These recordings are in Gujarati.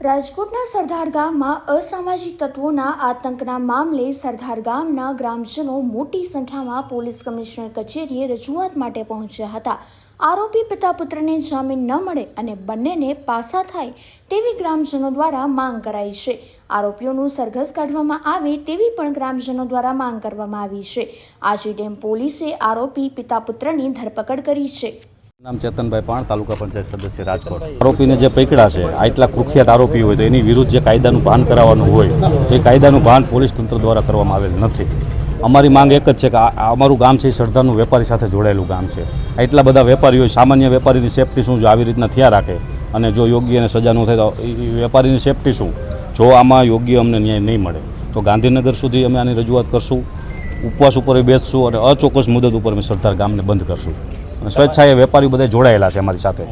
રાજકોટના સરદાર ગામમાં અસામાજિક તત્વોના આતંકના મામલે સરદાર ગામના ગ્રામજનો મોટી સંખ્યામાં પોલીસ કમિશનર કચેરીએ રજૂઆત માટે પહોંચ્યા હતા. આરોપી પિતા પુત્રને જામીન ન મળે અને બંનેને પાસા થાય તેવી ગ્રામજનો દ્વારા માંગ કરાઈ છે. આરોપીઓનું સરઘસ કાઢવામાં આવે તેવી પણ ગ્રામજનો દ્વારા માંગ કરવામાં આવી છે. આજે ડેમ પોલીસે આરોપી પિતા પુત્રની ધરપકડ કરી છે. નામ ચેતનભાઈ પાણ, તાલુકા પંચાયત સદસ્ય રાજકોટ. આરોપીને જે પકડ્યા છે આટલા કુખ્યાત આરોપી હોય તો એની વિરુદ્ધ જે કાયદાનું ભાન કરાવવાનું હોય, એ કાયદાનું ભાન પોલીસ તંત્ર દ્વારા કરવામાં આવેલ નથી. અમારી માંગ એક જ છે કે અમારું ગામ છે, એ સરદારનું વેપારી સાથે જોડાયેલું ગામ છે. એટલા બધા વેપારીઓ સામાન્ય વેપારીની સેફટી શું જો આવી રીતના થયા રાખે, અને જો યોગ્ય અને સજા ન થાય તો વેપારીની સેફટી શું? જો આમાં યોગ્ય અમને ન્યાય નહીં મળે, તો ગાંધીનગર સુધી અમે આની રજૂઆત કરશું. ઉપવાસ ઉપર બેસશું અને અચોક્કસ મુદત ઉપર અમે સરદાર ગામને બંધ કરશું. સ્વેચ્છાએ વેપારીઓ બધા જોડાયેલા છે અમારી સાથે.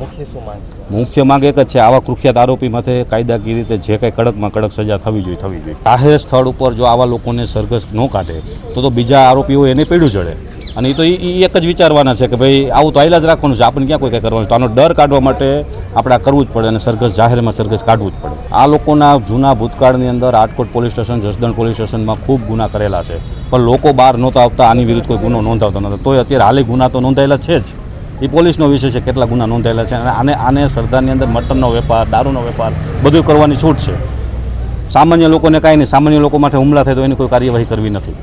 મુખ્ય? માંગ એક જ છે આવા કુખ્યાત આરોપી માથે કાયદાકીય રીતે જે કંઈ કડકમાં કડક સજા થવી જોઈએ થવી જોઈએ. જાહેર સ્થળ ઉપર જો આવા લોકોને સરઘસ ન કાઢે તો તો બીજા આરોપીઓ એને પેડું ચડે અને એ તો એ એક જ વિચારવાના છે કે ભાઈ, આવું તો આયલા જ રાખવાનું છે. આપણને ક્યાં કોઈ કંઈ કરવાનું તો આનો ડર કાઢવા માટે આપણે કરવું જ પડે અને સરઘસ જાહેરમાં સરઘસ કાઢવું જ પડે. આ લોકોના જૂના ભૂતકાળની અંદર Rajkot police station, Jasdan police સ્ટેશનમાં ખૂબ ગુના કરેલા છે. પણ લોકો બહાર નહોતા આવતા, આની વિરુદ્ધ કોઈ ગુનો નોંધાવતો નથી તોય અત્યારે હાલે ગુના તો નોંધાયેલા છે જ. એ પોલીસનો વિષય છે કેટલા ગુના નોંધાયેલા છે. અને આને આને સરદારની અંદર મટનનો વેપાર, દારૂનો વેપાર બધું કરવાની છૂટ છે. સામાન્ય લોકોને કાંઈ નહીં. સામાન્ય લોકો માટે હુમલા થાય તો એની કોઈ કાર્યવાહી કરવી નથી.